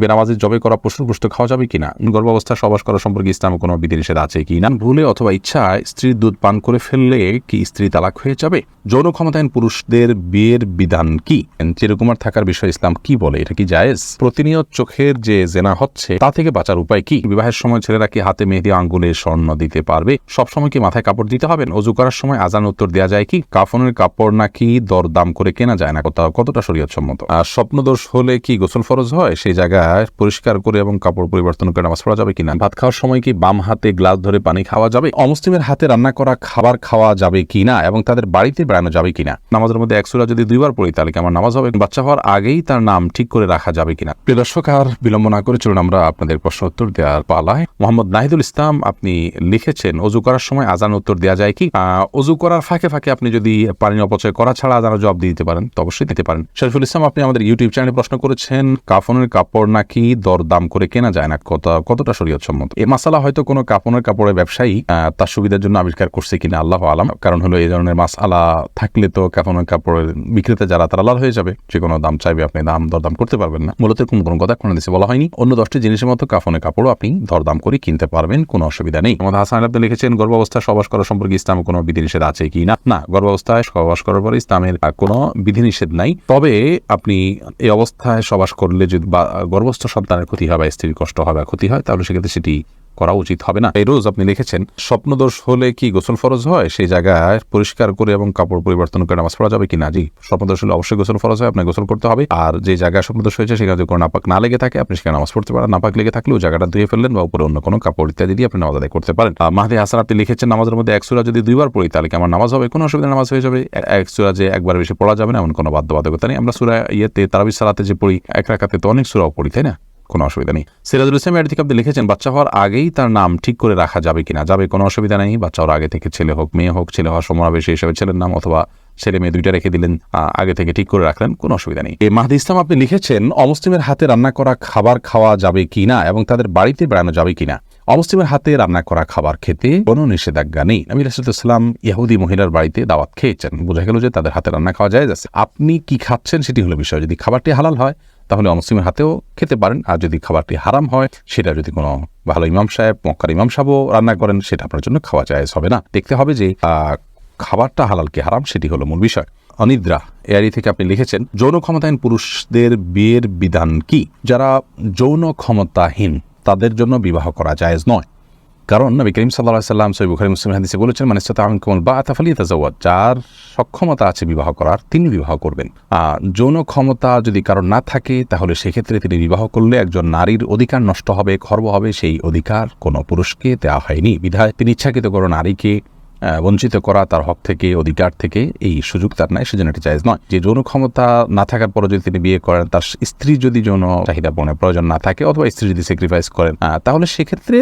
বেনামাজি জবে করা গোষ্ঠ খাওয়া যাবে কিনা? গর্ভাবস্থা সবাস করা সম্পর্কে ইসলামে কোনো বিধিনিষেধ আছে কি না ভুলে অথবা ইচ্ছায় স্ত্রীর দুধ পান করে ফেললে কি স্ত্রী তালাক হয়ে যাবে? যৌন ক্ষমতায়ন পুরুষদের বিয়ের বিধান কি? চিরকুমার থাকার বিষয়ে ইসলাম কি বলে? এটা কি জায়েজ? প্রতিনিয়ত চোখের যে জেনা হচ্ছে, তা থেকে বাঁচার উপায় কি? বিবাহের সময় ছেলেরা কি হাতে মেহেদি আঙ্গুলে স্বর্ণ দিতে পারবে? সবসময় কি মাথায় কাপড় দিতে হবে? অজু করার সময় আজান উত্তর দেওয়া যায় কি? কাফনের কাপড় নাকি দরদাম করে কেনা যায় না কতটা শরীয়ত সম্মত আর স্বপ্নদোষ হলে কি গোসল ফরজ হয়? সেই জায়গায় পরিষ্কার করে এবং কাপড় পরিবর্তন করে নামাজ পড়া যাবে কিনা? ভাত খাওয়ার সময় কি বাম হাতে গ্লাস ধরে পানি খাওয়া যাবে? অমুসলিমের হাতে রান্না করা খাবার খাওয়া যাবে কিনা এবং তাদের বাড়িতে বেড়ানো যাবে কিনা? নামাজের মধ্যে একসুরা যদি দুইবার পড়ি, তাহলে কি আমার নামাজ হবে? বাচ্চা হওয়ার আগেই তার নাম ঠিক করে রাখা যাবে কিনা? প্রিয় দর্শক, আর বিলম্ব না করে চলুন আমরা আপনাদের প্রশ্ন উত্তর দেওয়ার পালায়। মোহাম্মদ নাহিদুল ইসলাম, আপনি লিখেছেন অজু করার সময় আজান উত্তর দেওয়া যায় কি? অজু করার ফাঁকে ফাঁকে আপনি যদি পানি অপচয় করা ছাড়া আজানের জবাব দিতে পারেন, তো অবশ্যই দিতে পারেন। শরীফুল ইসলাম, আপনি আমাদের ইউটিউব চ্যানেলে প্রশ্ন করেছেন, কাফনের কাপড় নাকি দরদাম করে কেনা যায় না? কত, কতটা শরীয়ত সম্মত এই মাসালা হয়তো কোনো কাপনের কাপড়ের ব্যবসায়ী তার সুবিধার জন্য আবিষ্কার করছে কিনা আল্লাহ আলাম। কারণ হলো এই ধরনের মাসালা থাকলে তো কাফনের কাপড়ের বিক্রেতা যারা, তারা লাল হয়ে যাবে। যে কোনো দাম চাইবে, আপনি দাম দরদাম করতে পারবেন না। মূলত কোন কোনো কথা কোনো দেশে বলা হয়নি। অন্য দশটি জিনিসের মতো কাফনের কাপড়ও আপনি দরদাম করে কিনতে পারবেন, কোনো অসুবিধা নেই। আমাদের হাসান আপনি লিখেছেন গর্ভাবস্থায় সবাস করা সম্পর্কে ইসলামে কোনো বিধিনিষেধ আছে কি না? না, গর্ভাবস্থায় সবাস করার পরে ইসলামের কোনো বিধিনিষেধ নাই। তবে আপনি এই অবস্থায় সবাস করলে যদি বা গর্ভস্থ সন্তানের ক্ষতি হয় বা স্ত্রীর কষ্ট হয় বা ক্ষতি হয় তাহলে সেক্ষেত্রে সেটি করা উচিত হবে না। এই রোজ আপনি লিখেছেন, স্বপ্নদোষ হলে কি গোসল ফরজ হয়? সেই জায়গায় পরিষ্কার করে এবং কাপড় পরিবর্তন করে নামাজ পড়া যাবে কিনা? জি, স্বপ্নদোষ হলে অবশ্যই গোসল ফরজ হয় আপনাকে গোসল করতে হবে। আর যে জায়গায় স্বপ্নদোষ হয়েছে, সেখানে যদি কোনো নাপাক না লেগে থাকে, আপনি সেখানে নামাজ পড়তে পারেন। নাপাক লেগে থাকলে ওই জায়গাটা ধুয়ে ফেললেন বা উপরে অন্য কোনো কাপড় ইত্যাদি দিয়ে আপনি নামাজ আদায় করতে পারেন। মাহদি হাসান, আপনি লিখেছেন, নামাজের মধ্যে এক সুরা যদি দুইবার পড়ি, তাহলে কি আমার নামাজ হবে? কোনো অসুবিধা, নামাজ হয়ে যাবে। এক সুরা যে একবার বেশি পড়া যাবে না, এমন কোনো বাধ্যবাধকতা নেই। আমরা সুরা ইয়েতে তারাবি সালাতে যে পড়ি, এক রাখাতে তো অনেক সুরাও পড়ি, তাই না? কোনো অসুবিধা নেই। সিরাজুল ইসলাম এর থেকে আপনি লিখেছেন, বাচ্চা হওয়ার আগেই তার নাম ঠিক করে রাখা যাবে কিনা? যাবে, কোনো অসুবিধা নেই। বাচ্চা হওয়ার আগে থেকে ছেলে হোক, মেয়ে হোক, ছেলে হওয়ার সমাবেশে হিসেবে ছেলের নাম অথবা ছেলে মেয়ে দুইটা রেখে দিলেন আগে থেকে ঠিক করে রাখলেন, কোনো অসুবিধা নেই। এই মাহদি ইসলাম আপনি লিখেছেন, অমুসলিমের হাতে রান্না করা খাবার খাওয়া যাবে কিনা এবং তাদের বাড়িতে বেড়ানো যাবে কিনা? অমুসলিমের হাতে রান্না করা খাবার খেতে কোনো নিষেধাজ্ঞা নেই। নবী রাসুলাম ইহুদি মহিলার বাড়িতে দাওয়াত খেয়েছেন। বোঝা গেল যে তাদের হাতে রান্না খাওয়া যায়। আপনি কি খাচ্ছেন সেটি হলো বিষয়। যদি খাবারটি হালাল হয় তাহলে অমুসলিমের হাতেও খেতে পারেন। আর যদি খাবারটি হারাম হয়, সেটা যদি কোনো ভালো ইমাম সাহেব, মক্কার ইমাম সাহেবও রান্না করেন, সেটা আপনার জন্য খাওয়া যায় হবে না। দেখতে হবে যে খাবারটা হালালকে হারাম সেটি হলো মূল বিষয়। অনিদ্রা এআরি থেকে আপনি লিখেছেন, যৌন ক্ষমতাহীন পুরুষদের বিয়ের বিধান কি? যারা যৌন ক্ষমতাহীন, তাদের জন্য বিবাহ করা জায়েজ নয়। কারণ নবী করিম সাল্লাহ সাল্লাম সৈব বুখারি মুসলিম হাদিসে বলেছেন মানে সাথে কোমল বা আতাফালি তাজাওয়াজ যার সক্ষমতা আছে বিবাহ করার, তিনি বিবাহ করবেন। যৌন ক্ষমতা যদি কারণ না থাকে, তাহলে সেক্ষেত্রে তিনি বিবাহ করলে একজন নারীর অধিকার নষ্ট হবে, খর্ব হবে, সেই অধিকার কোনো পুরুষকে দেওয়া হয়নি। বিধায় তিনি ইচ্ছাকৃত কোনো নারীকে বঞ্চিত করা তার হক থেকে, অধিকার থেকে এই সুযোগ তার নাই, সেজন্য এটি জায়েজ নয়। যে যৌন ক্ষমতা না থাকার পরে যদি তিনি বিয়ে করেন, তার স্ত্রী যদি যৌন চাহিদা পূরণের প্রয়োজন না থাকে অথবা স্ত্রী যদি স্যাক্রিফাইস করেন তাহলে সেক্ষেত্রে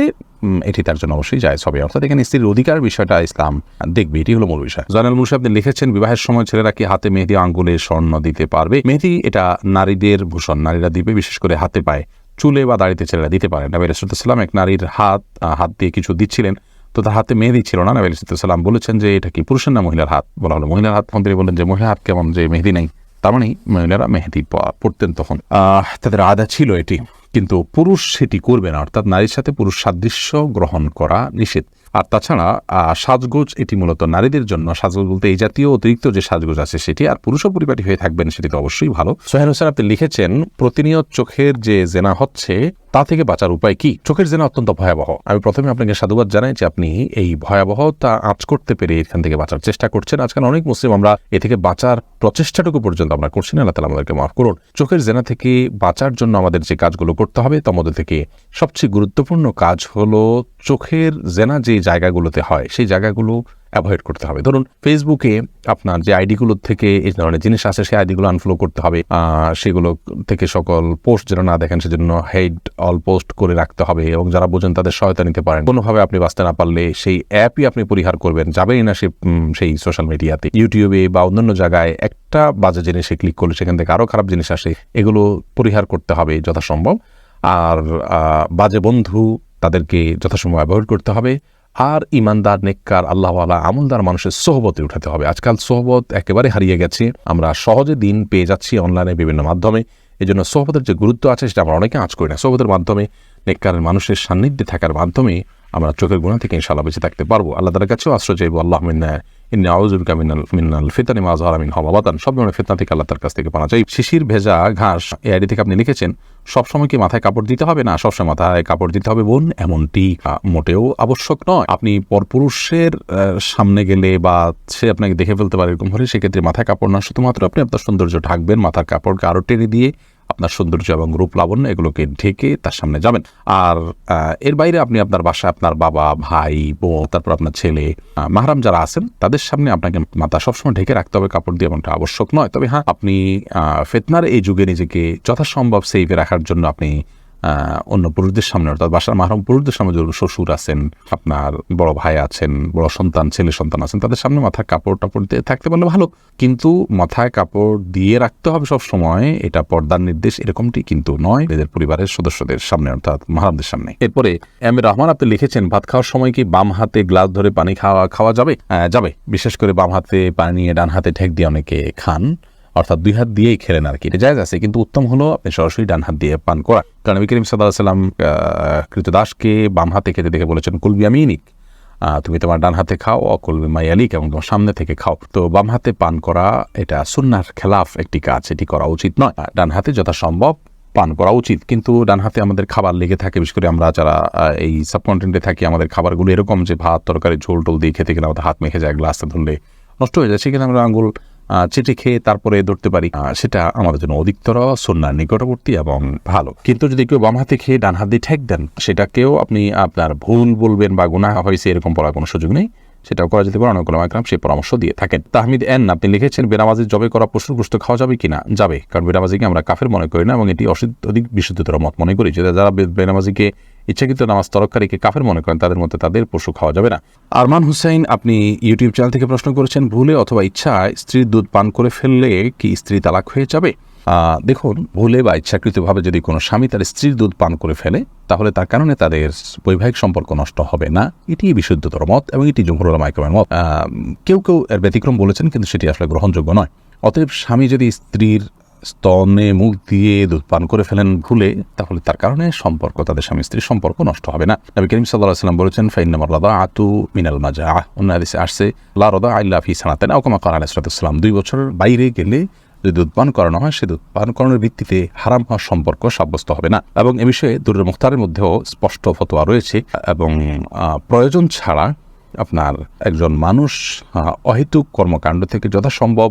এটি তার জন্য অবশ্যই জায়েজ হবে। অর্থাৎ এখানে স্ত্রীর অধিকার বিষয়টা ইসলাম দেখবে, এটি হলো মূল বিষয়। জয়নাল মুসা আপনি লিখেছেন, বিবাহের সময় ছেলেরা কি হাতে মেহেদি আঙ্গুলে স্বর্ণ দিতে পারবে? মেহেদি এটা নারীদের ভূষণ, নারীরা দিবে, বিশেষ করে হাতে পায়। চুলে বা দাড়িতে ছেলেরা দিতে পারে নবী রসুলাম এক নারীর হাত হাত দিয়ে কিছু দিচ্ছিলেন। তো তার হাতে মেহেদি ছিল না, নবী রসুলাম বলেছেন যে এটা কি পুরুষের না মহিলার হাত? বলা হলো মহিলার হাত। মন্ত্রী তিনি বললেন যে মহিলার হাত কেমন? যে মেহেদি নেই। তার মানে মহিলারা মেহেদি পড়তেন তখন। তাদের আদা ছিল এটি, কিন্তু পুরুষ সেটি করবে না। অর্থাৎ নারীর সাথে পুরুষ সাদৃশ্য গ্রহণ করা নিষেধ। আর তাছাড়া সাজগোজ এটি মূলত নারীদের জন্য। সাজগোজ বলতে এই জাতীয় অতিরিক্ত যে সাজগোজ আছে সেটি আর পুরুষও পরিপাটি হয়ে থাকবেন সেটি তো অবশ্যই ভালো। সোহেন হোসেন আপনি লিখেছেন, প্রতিনিয়ত চোখের যে জেনা হচ্ছে তা থেকে বাঁচার উপায় কি? চোখের জেনা অত্যন্ত ভয়াবহ। আমি প্রথমে আপনাকে সাধুবাদ জানাই যে আপনি এই ভয়াবহতা আঁচ করতে পেরে এখান থেকে বাঁচার চেষ্টা করছেন। আজকাল অনেক মুসলিম আমরা এ থেকে বাঁচার প্রচেষ্টাটুকু পর্যন্ত আমরা করছি না। আল্লাহ আমাদেরকে মাফ করুন। চোখের জেনা থেকে বাঁচার জন্য আমাদের যে কাজগুলো করতে হবে, তার মধ্যে থেকে সবচেয়ে গুরুত্বপূর্ণ কাজ হলো চোখের জেনা যে জায়গাগুলোতে হয়, সেই জায়গাগুলো অ্যাভয়েড করতে হবে। ধরুন ফেসবুকে আপনার যে আইডিগুলো থেকে এই ধরনের জিনিস আছে সেই আইডিগুলো আনফলো করতে হবে। সেগুলো থেকে সকল পোস্ট যেন না দেখেন, সেজন্য হেড অল পোস্ট করে রাখতে হবে এবং যারা বোঝেন তাদের সহায়তা নিতে পারেন। কোনোভাবে আপনি বাঁচতে না পারলে সেই অ্যাপই আপনি পরিহার করবেন। যাবেই না সে সেই সোশ্যাল মিডিয়াতে ইউটিউবে বা অন্যান্য জায়গায় একটা বাজে জিনিসে ক্লিক করলে সেখান থেকে আরও খারাপ জিনিস আসে, এগুলো পরিহার করতে হবে যথাসম্ভব। আর বাজে বন্ধু তাদেরকে যথাসম্ভব অ্যাভয়েড করতে হবে। আর ইমানদার, নেককার, আল্লাহওয়ালা, আমলদার মানুষের সোহবতে উঠাতে হবে। আজকাল সোহবত একেবারে হারিয়ে গেছে। আমরা সহজে দিন পেয়ে যাচ্ছি অনলাইনে বিভিন্ন মাধ্যমে। এই জন্য সোহবতের যে গুরুত্ব আছে সেটা আমরা অনেকে আঁচ করি না। সোহবতের মাধ্যমে নেককারের মানুষের সান্নিধ্যে থাকার মাধ্যমে আমরা চোখের গুণা থেকে ইনশাল্লাহ বেঁচে থাকতে পারব। আল্লাহ তার কাছেও আশ্রয় চাইব। আল্লাহ মিন্না ইন্নি আউজুবিকা মিনাল মিনাল ফিতানি মাজহার আমিন হওয়াবাতান সব ধরনের ফিতনা থেকে আল্লাহ কাছ থেকে পানা। চাই শিশির, ভেজা ঘাস এই আইডি থেকে আপনি লিখেছেন সবসময় কি মাথায় কাপড় দিতে হবে? না সবসময় মাথায় কাপড় দিতে হবে। বোন, এমনটি মোটেও আবশ্যক নয়। আপনি পরপুরুষের সামনে গেলে বা সে আপনাকে দেখে ফেলতে পারে এরকম হলে, সেক্ষেত্রে মাথায় কাপড় না, শুধুমাত্র আপনি আপনার সৌন্দর্য ঢাকবেন, মাথার কাপড়কে আরও টেনে দিয়ে আপনার সৌন্দর্য এবং রূপ লাবণ্য এগুলোকে ঢেকে তার সামনে যাবেন। আর এর বাইরে আপনি আপনার বাসায় আপনার বাবা, ভাই, বোন, তারপর আপনার ছেলে মাহারাম যারা আছেন, তাদের সামনে আপনাকে মাথা সবসময় ঢেকে রাখতে হবে। কাপড় দিয়ে এমনটা আবশ্যক নয়। তবে হ্যাঁ আপনি ফেতনার এই যুগে নিজেকে যথাসম্ভব সেইভে রাখার জন্য আপনি অন্য পুরুষদের সামনে, অর্থাৎ বাসার মাহরম পুরুষদের সামনে যেগুলো শ্বশুর আছেন, আপনার বড় ভাই আছেন, বড় সন্তান, ছেলে সন্তান আছেন, তাদের সামনে মাথায় কাপড় টাপড় দিয়ে থাকতে পারলে ভালো। কিন্তু মাথায় কাপড় দিয়ে রাখতে হবে সব সময় এটা পর্দার নির্দেশ, এরকমটি কিন্তু নয় এদের পরিবারের সদস্যদের সামনে, অর্থাৎ মাহারামদের সামনে। এরপরে এম রহমান, আপনি লিখেছেন, ভাত খাওয়ার সময় কি বাম হাতে গ্লাস ধরে পানি খাওয়া খাওয়া যাবে? যাবে। বিশেষ করে বাম হাতে পানি নিয়ে ডান হাতে ঠেক দিয়ে অনেকে খান। অর্থাৎ দুই হাত দিয়েই খেলেন আর কি। জায়গা আছে কিন্তু উত্তম হলো আপনি সরাসরি ডান হাত দিয়ে পান করা কারণ নবী করিম সাল্লাহ সাল্লাম কৃতদাসকে বাম হাতে খেতে দেখে বলেছেন কুলবি আমিনিক। তুমি তোমার ডান হাতে খাও অকুল মাইয়ালিক এবং তোমার সামনে থেকে খাও। তো বাম হাতে পান করা এটা সুন্নার খেলাফ একটি কাজ এটি করা উচিত নয়। ডান হাতে যথাসম্ভব পান করা উচিত কিন্তু ডান হাতে আমাদের খাবার লেগে থাকে বিশেষ করে আমরা যারা এই সাবকন্টেন্টে থাকি আমাদের খাবারগুলো এরকম যে ভাত তরকারি ঝোল টোল দিয়ে খেতে গেলে আমাদের হাত মেখে যায় গ্লাসে ধরলে নষ্ট হয়ে যায় সেখানে আমরা আঙ্গুল আহ, চেটে খেয়ে তারপরে ধরতে পারি। সেটা আমাদের জন্য অধিকতর সন্ন্যার নিকটবর্তী এবং ভালো। কিন্তু যদি কেউ বাম হাতে খেয়ে ডান হাত দিয়ে ঠেক দেন, সেটাকেও আপনি আপনার ভুল বলবেন বা গুনাহ হয়েছে, এরকম বলার কোনো সুযোগ নেই। সেটাও করা যেতে পারে। অনেক একরাম সেই পরামর্শ দিয়ে থাকেন। তাহমিদ এন, আপনি লিখেছেন, বেনামাজি জবে করা পশুর গোষ্ঠ খাওয়া যাবে কিনা? যাবে। কারণ বেনামাজিকে আমরা কাফের মনে করি না এবং এটি অধিক বিশুদ্ধতর মত মনে করি যারা বেনামাজিকে ইচ্ছাকৃত নামাজ তরকারিকে কাফের মনে করেন, তাদের মধ্যে তাদের পশু খাওয়া যাবে না। আরমান হুসাইন, আপনি ইউটিউব চ্যানেল থেকে প্রশ্ন করেছেন, ভুলে অথবা ইচ্ছায় স্ত্রীর দুধ পান করে ফেললে কি স্ত্রী তালাক হয়ে যাবে? দেখুন, ভুলে বা ইচ্ছাকৃতভাবে যদি কোনো স্বামী তার স্ত্রীর দুধ পান করে ফেলে, তাহলে তার কারণে তাদের বৈবাহিক সম্পর্ক নষ্ট হবে না। এটি বিশুদ্ধতর মত এবং এটি জমহুরুল মাইক্রমের মত। কেউ কেউ এর ব্যতিক্রম বলেছেন, কিন্তু সেটি আসলে গ্রহণযোগ্য নয়। অতএব স্বামী যদি স্ত্রীর স্তনে মুখ দিয়ে দুধ পান করে ফেলেন ভুলে, তাহলে তার কারণে সম্পর্ক, তাদের স্বামী স্ত্রীর সম্পর্ক নষ্ট হবে না। নবী করিম সাল্লাহ সাল্লাম বলেছেন ফাইনামার রাদা আতু মিনাল মাজা অন্য হাদিসে আসছে, লা রদা আল্লাহ ফি সানাতেন আউকামা কর আলাইসালাম দুই বছর বাইরে গেলে যদি দুধ পান করানো হয়, সে দুধ পান করানোর ভিত্তিতে হারাম হওয়ার সম্পর্ক সাব্যস্ত হবে না। এবং এ বিষয়ে দুরের মুখতারের মধ্যেও স্পষ্ট ফতোয়া রয়েছে এবং প্রয়োজন ছাড়া আপনার একজন মানুষ অহেতুক কর্মকাণ্ড থেকে যথাসম্ভব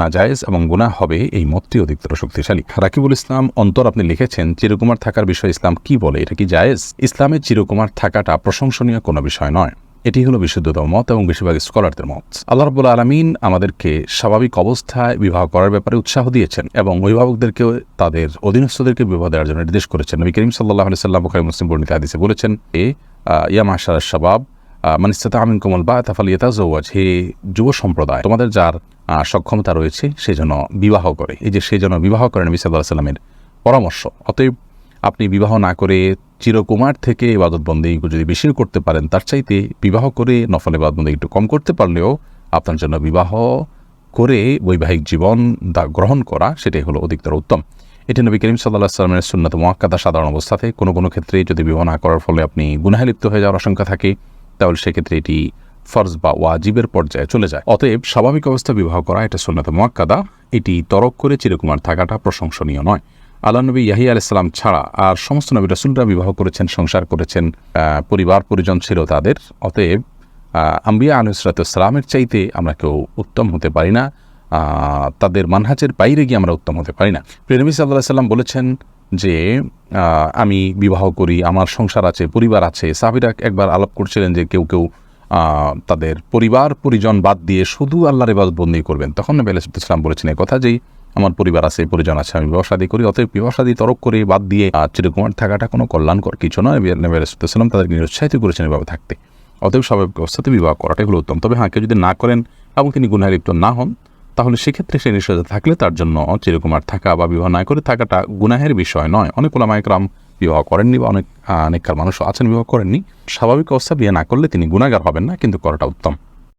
নাজায়েজ এবং গুনাহ হবে এই মতটি অধিকতর শক্তিশালী। রাকিবুল ইসলাম, অন্তর আপনি লিখেছেন, চিরকুমার থাকার বিষয়ে ইসলাম কি বলে? এটা কি জায়েজ? ইসলামের চিরকুমার থাকাটা প্রশংসনীয় কোনো বিষয় নয়। এটি হলো বিশুদ্ধতম মত এবং বেশিরভাগ স্কলারদের মত। আল্লাহ রবুল আলমিন আমাদেরকে স্বাভাবিক অবস্থায় বিবাহ করার ব্যাপারে উৎসাহ দিয়েছেন এবং অভিভাবকদেরকেও তাদের অধীনস্থদেরকে বিবাহ দেওয়ার জন্য নির্দেশ করেছেন। নবী করিম সাল্লাহ আলি সাল্লাম বুখারী মুসলিম বর্ণিত হাদিসে বলেছেন, এ ইয়া মাশার শাবাব মানিস্তাতা আমিন কোমল বা তাফাল ইয়েতা জৌয়াজ হে যুব সম্প্রদায়, তোমাদের যার সক্ষমতা রয়েছে সে যেন বিবাহ করে। এই যে সে যেন বিবাহ করেন নবী সাল্লাহ সাল্লামের পরামর্শ। অতএব আপনি বিবাহ না করে চিরকুমার থেকে ইবাদতবন্দি যদি বেশি করতে পারেন, তার চাইতে বিবাহ করে নফল ইবাদতবন্দি একটু কম করতে পারলেও আপনার জন্য বিবাহ করে বৈবাহিক জীবন গ্রহণ করা সেটাই হলো অধিকতর উত্তম। এটি নবী করিম সাল্লাহ সাল্লামের সুন্নত মোয়াক্কাদা সাধারণ অবস্থাতে কোনো কোনো ক্ষেত্রে যদি বিবাহ না করার ফলে আপনি গুনাহে লিপ্ত হয়ে যাওয়ার আশঙ্কা থাকে, তাহলে সেক্ষেত্রে এটি ফরজ বা ওয়াজিবের পর্যায়ে চলে যায়। অতএব স্বাভাবিক অবস্থা বিবাহ করা, এটা সুন্নত মোয়াক্কাদা এটি তরক করে চিরকুমার থাকাটা প্রশংসনীয় নয়। আল্লাহ নবী ইয়াহিয়া আলাইসালাম ছাড়া আর সমস্ত নবী রসুলরা বিবাহ করেছেন, সংসার করেছেন পরিবার, পরিজন ছিল তাদের। অতএব আম্বিয়া আলুসরাতামের চাইতে আমরা কেউ উত্তম হতে পারি না তাদের মানহাজের বাইরে গিয়ে আমরা উত্তম হতে পারি না। প্রেনবী সাল্লাহ সাল্লাম বলেছেন যে আমি বিবাহ করি, আমার সংসার আছে, পরিবার আছে। সাহাবিরা একবার আলাপ করছিলেন যে কেউ কেউ তাদের পরিবার, পরিজন বাদ দিয়ে শুধু আল্লাহর ইবাদত বন্দি করবেন। তখন নবী আলাইসালাম বলেছেন এই কথা যেই আমার পরিবার আছে পরিজন আছে, আমি বিবাসাদী করি, অতএব বিবাসাদী তরক করে বাদ দিয়ে চিরকুমার থাকাটা কোনো কল্যাণকর কিছু নয়। নবী আলাইসালাম তাদেরকে নিরুৎসাহিত করেছেন এভাবে থাকতে। অতএব স্বাভাবিক অবস্থাতে বিবাহ করাটাই হলো উত্তম। তবে হ্যাঁ কেউ যদি না করেন এবং তিনি লিপ্ত না হন, তাহলে সেক্ষেত্রে সে নিষেধা থাকলে তার জন্য চিরকুমার থাকা বা বিবাহ না করে থাকাটা গুনাহের বিষয় নয়। অনেক ওলামায়করাম বিবাহ করেননি বা অনেক অনেককার মানুষ আছেন, বিবাহ করেননি। স্বাভাবিক অবস্থা বিয়ে না করলে তিনি গুণাগার হবেন না, কিন্তু করাটা উত্তম।